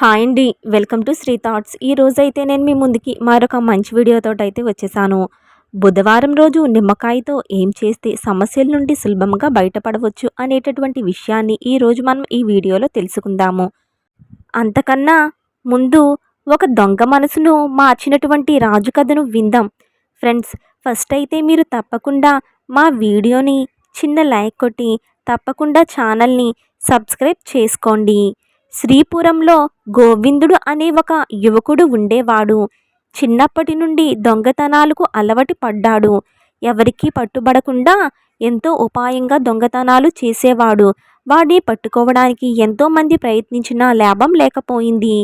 Hi అండి. Welcome to Sri thoughts. ఈ రోజైతే నేను మీ ముందుకి మరొక మంచి వీడియోతో అయితే వచ్చేసాను. బుధవారం రోజు నిమ్మకాయతో ఏం చేస్తే సమస్యల నుండి సులభంగా బయటపడవచ్చు అనేటటువంటి విషయాన్ని ఈరోజు మనం ఈ వీడియోలో తెలుసుకుందాము. అంతకన్నా ముందు ఒక దొంగ మనసును మార్చినటువంటి రాజు కథను విందాం. ఫ్రెండ్స్ ఫస్ట్ అయితే మీరు తప్పకుండా మా వీడియోని చిన్న లైక్ కొట్టి తప్పకుండా ఛానల్ని సబ్స్క్రైబ్ చేసుకోండి. శ్రీపురంలో గోవిందుడు అనే ఒక యువకుడు ఉండేవాడు. చిన్నప్పటి నుండి దొంగతనాలకు అలవాటు పడ్డాడు. ఎవరికీ పట్టుబడకుండా ఎంతో ఉపాయంగా దొంగతనాలు చేసేవాడు. వాడిని పట్టుకోవడానికి ఎంతోమంది ప్రయత్నించినా లాభం లేకపోయింది.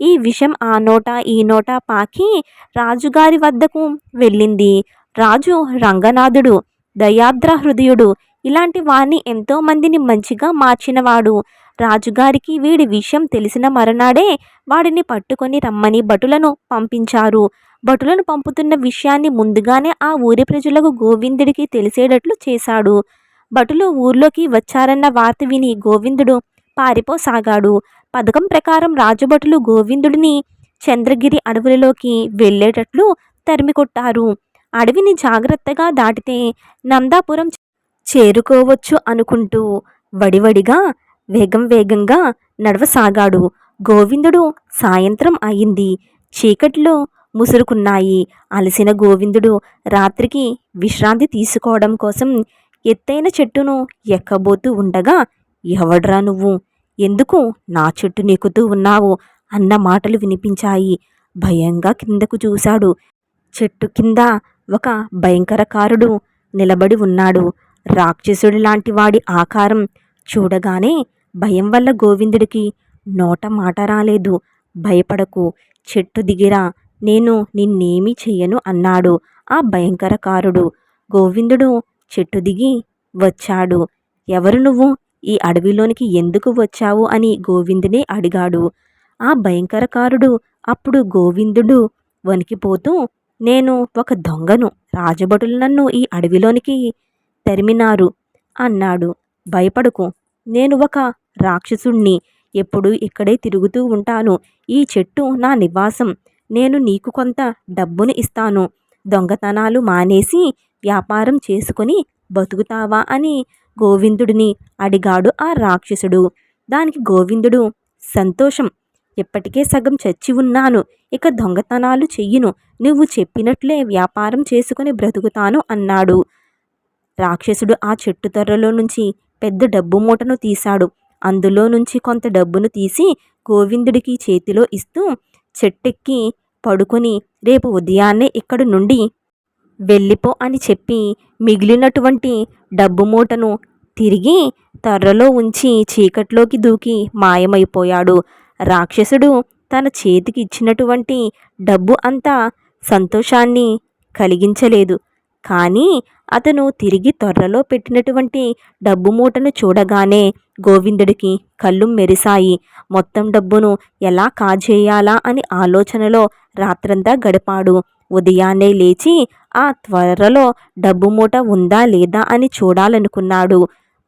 ఈ విషయం ఆ నోట ఈ నోట పాకి రాజుగారి వద్దకు వెళ్ళింది. రాజు రంగనాథుడు దయాద్ర హృదయుడు ఇలాంటి వారిని ఎంతోమందిని మంచిగా మార్చినవాడు. రాజుగారికి వీడి విషయం తెలిసిన మరనాడే వాడిని పట్టుకొని రమ్మని భటులను పంపించారు. భటులను పంపుతున్న విషయాన్ని ముందుగానే ఆ ఊరి ప్రజలకు గోవిందుడికి తెలిసేటట్లు చేశాడు. భటులు ఊర్లోకి వచ్చారన్న వార్త విని గోవిందుడు పారిపోసాగాడు. పథకం ప్రకారం రాజభటులు గోవిందుడిని చంద్రగిరి అడవులలోకి వెళ్ళేటట్లు తరిమికొట్టారు. అడవిని జాగ్రత్తగా దాటితే నందాపురం చేరుకోవచ్చు అనుకుంటూ వడివడిగా వేగం వేగంగా నడవసాగాడు. గోవిందుడు సాయంత్రం అయింది. చీకట్లో ముసురుకున్నాయి. అలసిన గోవిందుడు రాత్రికి విశ్రాంతి తీసుకోవడం కోసం ఎత్తైన చెట్టును ఎక్కబోతూ ఉండగా ఎవడ్రా నువ్వు? ఎందుకు నా చెట్టు నెక్కుతూ ఉన్నావు? అన్న మాటలు వినిపించాయి. భయంగా కిందకు చూశాడు. చెట్టు కింద ఒక భయంకరకారుడు నిలబడి ఉన్నాడు. రాక్షసుడి లాంటి వాడి ఆకారం చూడగానే భయం వల్ల గోవిందుడికి నోట మాట రాలేదు. భయపడకు చెట్టు దిగిరా నేను నిన్నేమీ చెయ్యను అన్నాడు ఆ భయంకరకారుడు. గోవిందుడు చెట్టు దిగి వచ్చాడు. ఎవరు నువ్వు? ఈ అడవిలోనికి ఎందుకు వచ్చావు? అని గోవిందుని అడిగాడు. ఆ భయంకరకారుడు అప్పుడు గోవిందుడు వణికిపోతూ నేను ఒక దొంగను రాజభటులు నన్ను ఈ అడవిలోనికి తరిమినారు అన్నాడు. భయపడకు నేను ఒక రాక్షసుణ్ణి. ఎప్పుడు ఇక్కడే తిరుగుతూ ఉంటాను. ఈ చెట్టు నా నివాసం. నేను నీకు కొంత డబ్బును ఇస్తాను. దొంగతనాలు మానేసి వ్యాపారం చేసుకుని బతుకుతావా అని గోవిందుడిని అడిగాడు ఆ రాక్షసుడు. దానికి గోవిందుడు సంతోషం. ఇప్పటికే సగం చచ్చి ఉన్నాను. ఇక దొంగతనాలు చెయ్యను. నువ్వు చెప్పినట్లే వ్యాపారం చేసుకుని బ్రతుకుతాను అన్నాడు. రాక్షసుడు ఆ చెట్టు తొర్రలో నుంచి పెద్ద డబ్బు మూటను తీశాడు. అందులో నుంచి కొంత డబ్బును తీసి గోవిందుడికి చేతిలో ఇస్తూ చెట్టెక్కి పడుకొని రేపు ఉదయాన్నే ఇక్కడి నుండి వెళ్ళిపో అని చెప్పి మిగిలినటువంటి డబ్బు మూటను తిరిగి తర్రలో ఉంచి చీకట్లోకి దూకి మాయమైపోయాడు. రాక్షసుడు తన చేతికి ఇచ్చినటువంటి డబ్బు అంతా సంతోషాన్ని కలిగించలేదు. కానీ అతను తిరిగి త్వరలో పెట్టినటువంటి డబ్బు మూటను చూడగానే గోవిందుడికి కళ్ళు మెరిశాయి. మొత్తం డబ్బును ఎలా కాజేయాలా అని ఆలోచనలో రాత్రంతా గడిపాడు. ఉదయాన్నే లేచి ఆ త్వరలో డబ్బు మూట ఉందా లేదా అని చూడాలనుకున్నాడు.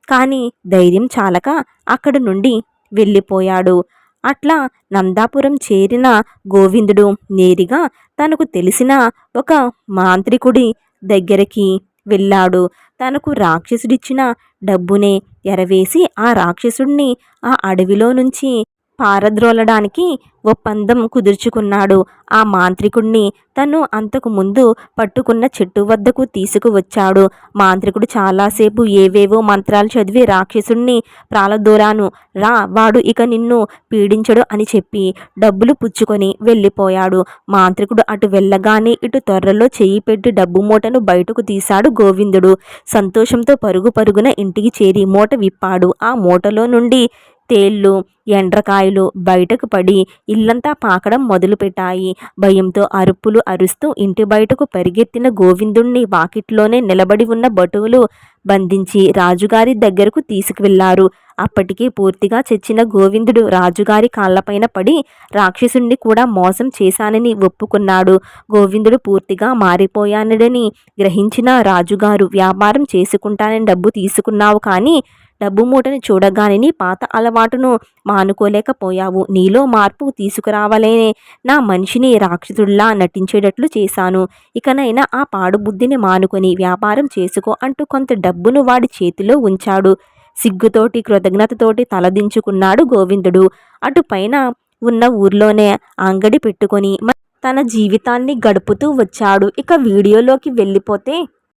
కానీ ధైర్యం చాలక అక్కడి నుండి వెళ్ళిపోయాడు. అట్లా నందాపురం చేరిన గోవిందుడు నేరుగా తనకు తెలిసిన ఒక మాంత్రికుడి దగ్గరికి వెళ్ళాడు. తనకు రాక్షసుడిచ్చిన డబ్బునే ఎరవేసి ఆ రాక్షసుడిని ఆ అడవిలో నుంచి పారద్రోలడానికి ఒప్పందం కుదుర్చుకున్నాడు. ఆ మాంత్రికుణ్ణి తను అంతకు ముందు పట్టుకున్న చెట్టు వద్దకు తీసుకువచ్చాడు. మాంత్రికుడు చాలాసేపు ఏవేవో మంత్రాలు చదివి రాక్షసుణ్ణి ప్రాలదూరాను. రా వాడు ఇక నిన్ను పీడించడు అని చెప్పి డబ్బులు పుచ్చుకొని వెళ్ళిపోయాడు. మాంత్రికుడు అటు వెళ్ళగానే ఇటు త్వరలో చేయి పెట్టి డబ్బు మూటను బయటకు తీశాడు గోవిందుడు. సంతోషంతో పరుగు పరుగున ఇంటికి చేరి మూట విప్పాడు. ఆ మూటలో నుండి తేళ్ళు ఎండ్రకాయలు బయటకు పడి ఇల్లంతా పాకడం మొదలుపెట్టాయి. భయంతో అరుపులు అరుస్తూ ఇంటి బయటకు పరిగెత్తిన గోవిందుణ్ణి వాకిట్లోనే నిలబడి ఉన్న బటువులు బంధించి రాజుగారి దగ్గరకు తీసుకువెళ్ళారు. అప్పటికే పూర్తిగా చచ్చిన గోవిందుడు రాజుగారి కాళ్ళపైన పడి రాక్షసుణ్ణి కూడా మోసం చేశానని ఒప్పుకున్నాడు. గోవిందుడు పూర్తిగా మారిపోయానడని గ్రహించిన రాజుగారు వ్యాపారం చేసుకుంటానని డబ్బు తీసుకున్నావు కానీ డబ్బు మూటని చూడగానే నీ పాత అలవాటును మానుకోలేకపోయావు. నీలో మార్పు తీసుకురావాలనే. నా మనిషిని రాక్షసుడిలా నటించేటట్లు చేశాను. ఇకనైనా ఆ పాడు బుద్ధిని మానుకొని వ్యాపారం చేసుకో అంటూ కొంత డబ్బును వాడి చేతిలో ఉంచాడు. సిగ్గుతోటి కృతజ్ఞతతోటి తలదించుకున్నాడు గోవిందుడు. అటుపైన ఉన్న ఊర్లోనే అంగడి పెట్టుకొని తన జీవితాన్ని గడుపుతూ వచ్చాడు. ఇక వీడియోలోకి వెళ్ళిపోతే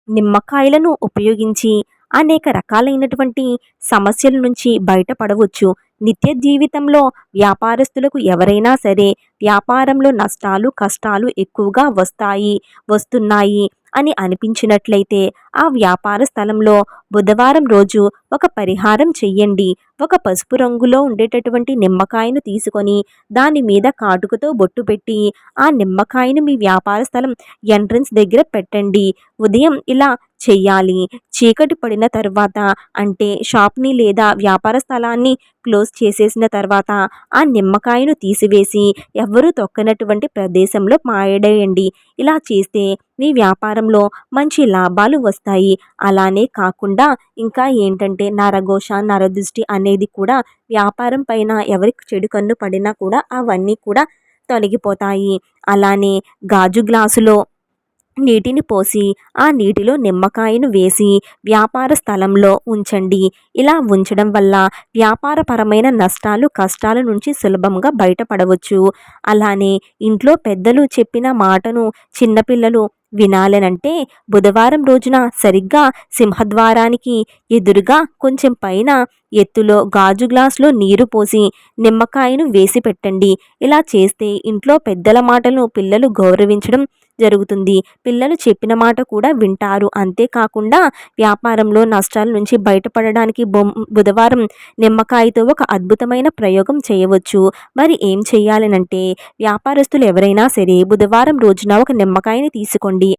నిమ్మకాయలను ఉపయోగించి అనేక రకాలైనటువంటి సమస్యల నుంచి బయటపడవచ్చు. నిత్య జీవితంలో వ్యాపారస్తులకు ఎవరైనా సరే వ్యాపారంలో నష్టాలు కష్టాలు ఎక్కువగా వస్తాయి వస్తున్నాయి అని అనిపించినట్లయితే ఆ వ్యాపార స్థలంలో బుధవారం రోజు ఒక పరిహారం చెయ్యండి. ఒక పసుపు రంగులో ఉండేటటువంటి నిమ్మకాయను తీసుకొని దాని మీద కాటుకతో బొట్టు పెట్టి ఆ నిమ్మకాయను మీ వ్యాపార స్థలం ఎంట్రన్స్ దగ్గర పెట్టండి. ఉదయం ఇలా చెయ్యాలి. చీకటి పడిన తర్వాత అంటే షాప్ని లేదా వ్యాపార స్థలాన్ని క్లోజ్ చేసేసిన తర్వాత ఆ నిమ్మకాయను తీసివేసి ఎవ్వరూ తొక్కనటువంటి ప్రదేశంలో మాయడేయండి ఇలా చేస్తే మీ వ్యాపారంలో మంచి లాభాలు వస్తాయి. అలానే కాకుండా ఇంకా ఏంటంటే నరఘోష నరదృష్టి అనేది కూడా వ్యాపారం పైన ఎవరికి చెడు కన్ను పడినా కూడా అవన్నీ కూడా తొలగిపోతాయి. అలానే గాజు గ్లాసులో నీటిని పోసి ఆ నీటిలో నిమ్మకాయను వేసి వ్యాపార స్థలంలో ఉంచండి. ఇలా ఉంచడం వల్ల వ్యాపారపరమైన నష్టాలు కష్టాల నుంచి సులభంగా బయటపడవచ్చు. అలానే ఇంట్లో పెద్దలు చెప్పిన మాటను చిన్నపిల్లలు వినాలనంటే బుధవారం రోజున సరిగ్గా సింహద్వారానికి ఎదురుగా కొంచెం పైన ఎత్తులో గాజు గ్లాసులో నీరు పోసి నిమ్మకాయను వేసి పెట్టండి. ఇలా చేస్తే ఇంట్లో పెద్దల మాటలను పిల్లలు గౌరవించడం జరుగుతుంది. పిల్లలు చెప్పిన మాట కూడా వింటారు. అంతేకాకుండా వ్యాపారంలో నష్టాల నుంచి బయటపడడానికి బుధవారం నిమ్మకాయతో ఒక అద్భుతమైన ప్రయోగం చేయవచ్చు. మరి ఏం చేయాలనంటే వ్యాపారస్తులు ఎవరైనా సరే బుధవారం రోజున ఒక నిమ్మకాయని తీసుకోండి.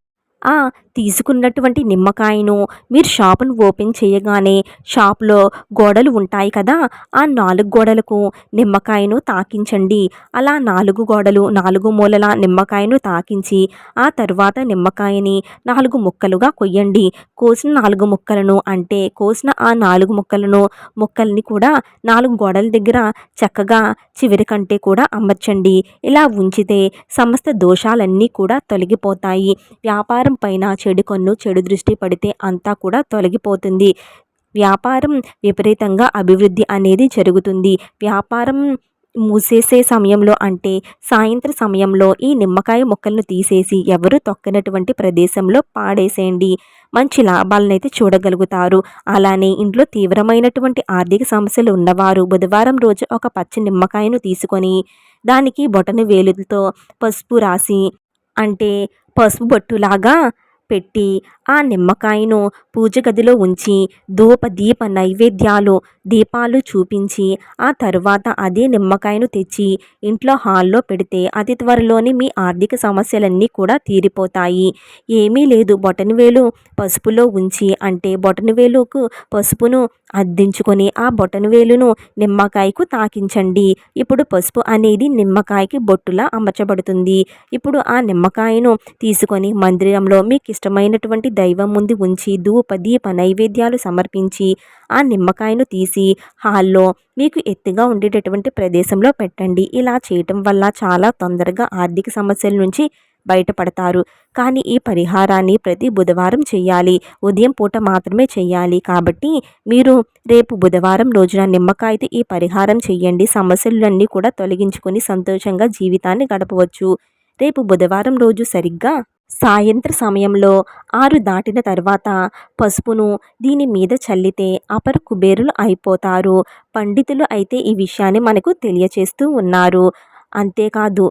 ఆ తీసుకున్నటువంటి నిమ్మకాయను మీరు షాపును ఓపెన్ చేయగానే షాప్లో గోడలు ఉంటాయి కదా ఆ నాలుగు గోడలకు నిమ్మకాయను తాకించండి. అలా నాలుగు గోడలు నాలుగు మూలల నిమ్మకాయను తాకించి ఆ తర్వాత నిమ్మకాయని నాలుగు ముక్కలుగా కొయ్యండి. కోసిన నాలుగు ముక్కలను అంటే కోసిన ఆ నాలుగు ముక్కలను ముక్కల్ని కూడా నాలుగు గోడల దగ్గర చక్కగా చివరి కంటే కూడా అమర్చండి. ఇలా ఉంచితే సమస్త దోషాలన్నీ కూడా తొలగిపోతాయి. వ్యాపారం పైన చెడు కన్ను చెడు దృష్టి పడితే అంతా కూడా తొలగిపోతుంది. వ్యాపారం విపరీతంగా అభివృద్ధి అనేది జరుగుతుంది. వ్యాపారం మూసేసే సమయంలో అంటే సాయంత్రం సమయంలో ఈ నిమ్మకాయ మొక్కలను తీసేసి ఎవరు తొక్కనటువంటి ప్రదేశంలో పాడేసేయండి. మంచి లాభాలనైతే చూడగలుగుతారు. అలానే ఇంట్లో తీవ్రమైనటువంటి ఆర్థిక సమస్యలు ఉన్నవారు బుధవారం రోజు ఒక పచ్చి నిమ్మకాయను తీసుకొని దానికి బొటను వేలుతో పసుపు రాసి అంటే పసుపు బొట్టులాగా పెట్టి ఆ నిమ్మకాయను పూజ గదిలో ఉంచి ధూప దీప నైవేద్యాలు దీపాలు చూపించి ఆ తరువాత అదే నిమ్మకాయను తెచ్చి ఇంట్లో హాల్లో పెడితే అతి త్వరలోనే మీ ఆర్థిక సమస్యలన్నీ కూడా తీరిపోతాయి. ఏమీ లేదు బొటనవేలు పసుపులో ఉంచి అంటే బొటనవేలుకు పసుపును అద్దించుకొని ఆ బొటనవేలును నిమ్మకాయకు తాకించండి. ఇప్పుడు పసుపు అనేది నిమ్మకాయకి బొట్టులా అమర్చబడుతుంది. ఇప్పుడు ఆ నిమ్మకాయను తీసుకొని మందిరంలో మీకు ఇష్టమైనటువంటి దైవం ముందు ఉంచి ధూప దీప నైవేద్యాలు సమర్పించి ఆ నిమ్మకాయను తీసి హాల్లో మీకు ఎత్తుగా ఉండేటటువంటి ప్రదేశంలో పెట్టండి. ఇలా చేయటం వల్ల చాలా తొందరగా ఆర్థిక సమస్యల నుంచి బయటపడతారు. కానీ ఈ పరిహారాన్ని ప్రతి బుధవారం చేయాలి. ఉదయం పూట మాత్రమే చేయాలి. కాబట్టి మీరు రేపు బుధవారం రోజున నిమ్మకాయతో ఈ పరిహారం చేయండి. సమస్యలన్నీ కూడా తొలగించుకొని సంతోషంగా జీవితాన్ని గడపవచ్చు. రేపు బుధవారం రోజు సరిగ్గా సాయంత్ర సమయంలో ఆరు దాటిన తర్వాత పసుపును దీని మీద చల్లితే అపర కుబేరులు అయిపోతారు. పండితులు అయితే ఈ విషయాన్ని మనకు తెలియచేస్తూ ఉన్నారు. అంతేకాదు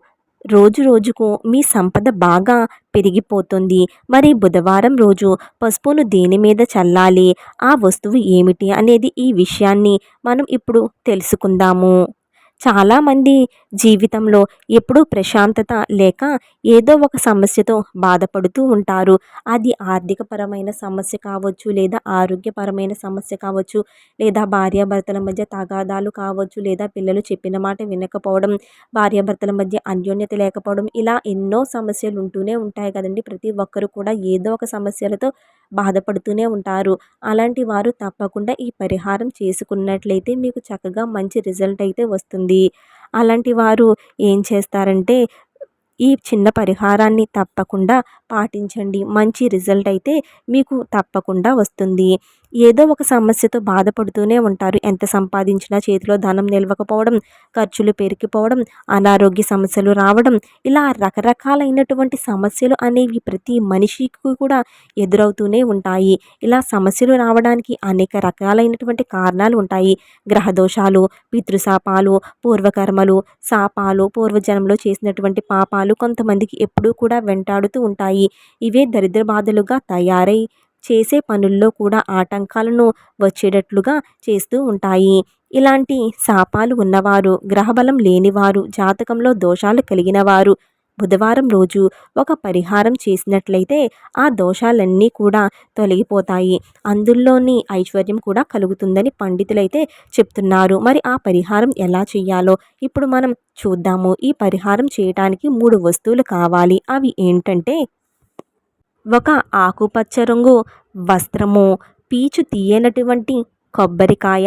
రోజు రోజుకు మీ సంపద బాగా పెరిగిపోతుంది. మరి బుధవారం రోజు పసుపును దేని మీద చల్లాలి? ఆ వస్తువు ఏమిటి అనేది ఈ విషయాన్ని మనం ఇప్పుడు తెలుసుకుందాము. చాలామంది జీవితంలో ఎప్పుడూ ప్రశాంతత లేక ఏదో ఒక సమస్యతో బాధపడుతూ ఉంటారు. అది ఆర్థికపరమైన సమస్య కావచ్చు లేదా ఆరోగ్యపరమైన సమస్య కావచ్చు లేదా భార్యాభర్తల మధ్య తగాదాలు కావచ్చు లేదా పిల్లలు చెప్పిన మాట వినకపోవడం భార్యాభర్తల మధ్య అన్యోన్యత లేకపోవడం ఇలా ఎన్నో సమస్యలు ఉంటూనే ఉంటాయి కదండి. ప్రతి ఒక్కరు కూడా ఏదో ఒక సమస్యలతో బాధపడుతూనే ఉంటారు. అలాంటి వారు తప్పకుండా ఈ పరిహారం చేసుకున్నట్లయితే మీకు చక్కగా మంచి రిజల్ట్ అయితే వస్తుంది. అలాంటి వారు ఏం చేస్తారంటే ఈ చిన్న పరిహారాన్ని తప్పకుండా పాటించండి. మంచి రిజల్ట్ అయితే మీకు తప్పకుండా వస్తుంది. ఏదో ఒక సమస్యతో బాధపడుతూనే ఉంటారు. ఎంత సంపాదించినా చేతిలో ధనం నిలవకపోవడం ఖర్చులు పెరిగిపోవడం అనారోగ్య సమస్యలు రావడం ఇలా రకరకాలైనటువంటి సమస్యలు అనేవి ప్రతి మనిషికి కూడా ఎదురవుతూనే ఉంటాయి. ఇలా సమస్యలు రావడానికి అనేక రకాలైనటువంటి కారణాలు ఉంటాయి. గ్రహదోషాలు పితృశాపాలు పూర్వకర్మలు శాపాలు పూర్వజన్మలో చేసినటువంటి పాపాలు కొంతమందికి ఎప్పుడూ కూడా వెంటాడుతూ ఉంటాయి. ఇవే దరిద్ర బాధలుగా తయారై చేసే పనుల్లో కూడా ఆటంకాలను వచ్చేటట్లుగా చేస్తూ ఉంటాయి. ఇలాంటి శాపాలు ఉన్నవారు గ్రహబలం లేనివారు జాతకంలో దోషాలు కలిగిన వారు బుధవారం రోజు ఒక పరిహారం చేసినట్లయితే ఆ దోషాలన్నీ కూడా తొలగిపోతాయి. అందులోని ఐశ్వర్యం కూడా కలుగుతుందని పండితులైతే చెప్తున్నారు. మరి ఆ పరిహారం ఎలా చేయాలో ఇప్పుడు మనం చూద్దాము. ఈ పరిహారం చేయటానికి మూడు వస్తువులు కావాలి. అవి ఏంటంటే ఒక ఆకుపచ్చ రంగు వస్త్రము పీచు తీయనటువంటి కొబ్బరికాయ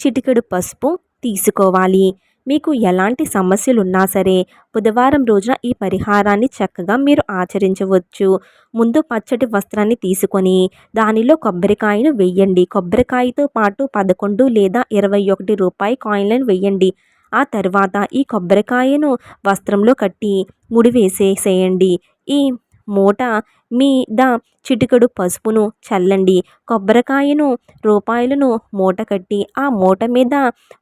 చిటికెడు పసుపు తీసుకోవాలి. మీకు ఎలాంటి సమస్యలు ఉన్నా సరే బుధవారం రోజున ఈ పరిహారాన్ని చక్కగా మీరు ఆచరించవచ్చు. ముందు పచ్చటి వస్త్రాన్ని తీసుకొని దానిలో కొబ్బరికాయను వెయ్యండి కొబ్బరికాయతో పాటు పదకొండు లేదా ఇరవై ఒకటి రూపాయి కాయిన్లను వెయ్యండి ఆ తర్వాత ఈ కొబ్బరికాయను వస్త్రంలో కట్టి ముడి వేసేసేయండి. ఈ మూట మీద చిటికెడు పసుపును చల్లండి. కొబ్బరికాయను రూపాయలను మూట కట్టి ఆ మూట మీద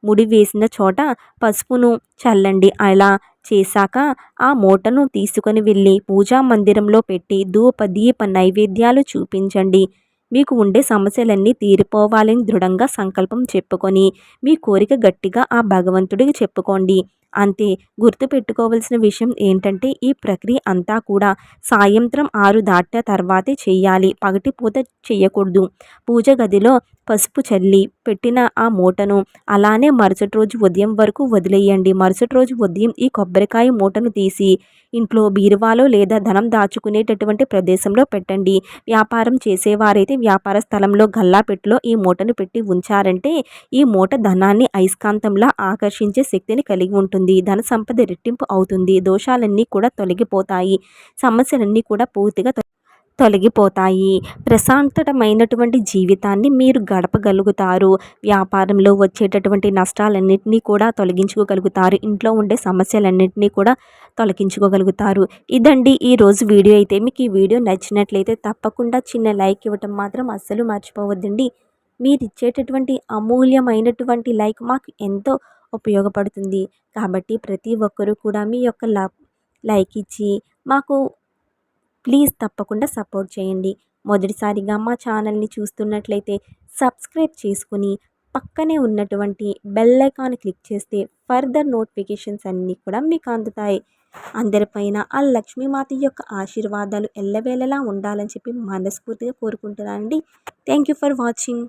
ముడి వేసిన చోట పసుపును చల్లండి. అలా చేశాక ఆ మూటను తీసుకొని వెళ్ళి పూజా మందిరంలో పెట్టి ధూప దీప నైవేద్యాలు చూపించండి. మీకు ఉండే సమస్యలన్నీ తీరిపోవాలని దృఢంగా సంకల్పం చెప్పుకొని మీ కోరిక గట్టిగా ఆ భగవంతుడికి చెప్పుకోండి. అంతే గుర్తుపెట్టుకోవాల్సిన విషయం ఏంటంటే ఈ ప్రక్రియ అంతా కూడా సాయంత్రం ఆరు దాటిన తర్వాతే చేయాలి. పగటిపూట చేయకూడదు. పూజ గదిలో పసుపు చల్లి పెట్టిన ఆ మూటను అలానే మరుసటి రోజు ఉదయం వరకు వదిలేయండి. మరుసటి రోజు ఉదయం ఈ కొబ్బరికాయ మూటను తీసి ఇంట్లో బీరువాలో లేదా ధనం దాచుకునేటటువంటి ప్రదేశంలో పెట్టండి. వ్యాపారం చేసేవారైతే వ్యాపార స్థలంలో గల్లాపెట్టులో ఈ మూటను పెట్టి ఉంచారంటే ఈ మూట ధనాన్ని అయస్కాంతంలా ఆకర్షించే శక్తిని కలిగి ఉంటుంది. ధన సంపద రెట్టింపు అవుతుంది. దోషాలన్నీ కూడా తొలగిపోతాయి. సమస్యలన్నీ కూడా పూర్తిగా తొలగిపోతాయి. ప్రశాంతమైనటువంటి జీవితాన్ని మీరు గడపగలుగుతారు. వ్యాపారంలో వచ్చేటటువంటి నష్టాలన్నింటినీ కూడా తొలగించుకోగలుగుతారు. ఇంట్లో ఉండే సమస్యలన్నింటినీ కూడా తొలగించుకోగలుగుతారు. ఇదండి ఈరోజు వీడియో. అయితే మీకు ఈ వీడియో నచ్చినట్లయితే తప్పకుండా చిన్న లైక్ ఇవ్వటం మాత్రం అస్సలు మర్చిపోవద్దండి. మీరు ఇచ్చేటటువంటి అమూల్యమైనటువంటి లైక్ మాకు ఎంతో ఉపయోగపడుతుంది. కాబట్టి ప్రతి ఒక్కరూ కూడా మీ యొక్క లైక్ ఇచ్చి మాకు ప్లీజ్ తప్పకుండా సపోర్ట్ చేయండి. మొదటిసారిగా మా ఛానల్ని చూస్తున్నట్లయితే సబ్స్క్రైబ్ చేసుకుని పక్కనే ఉన్నటువంటి బెల్ ఐకాన్ క్లిక్ చేస్తే ఫర్దర్ నోటిఫికేషన్స్ అన్నీ కూడా మీకు అందుతాయి. అందరిపైన ఆ లక్ష్మీమాత యొక్క ఆశీర్వాదాలు ఎల్లవేళలా ఉండాలని చెప్పి మనస్ఫూర్తిగా కోరుకుంటున్నానండి. Thank you for watching.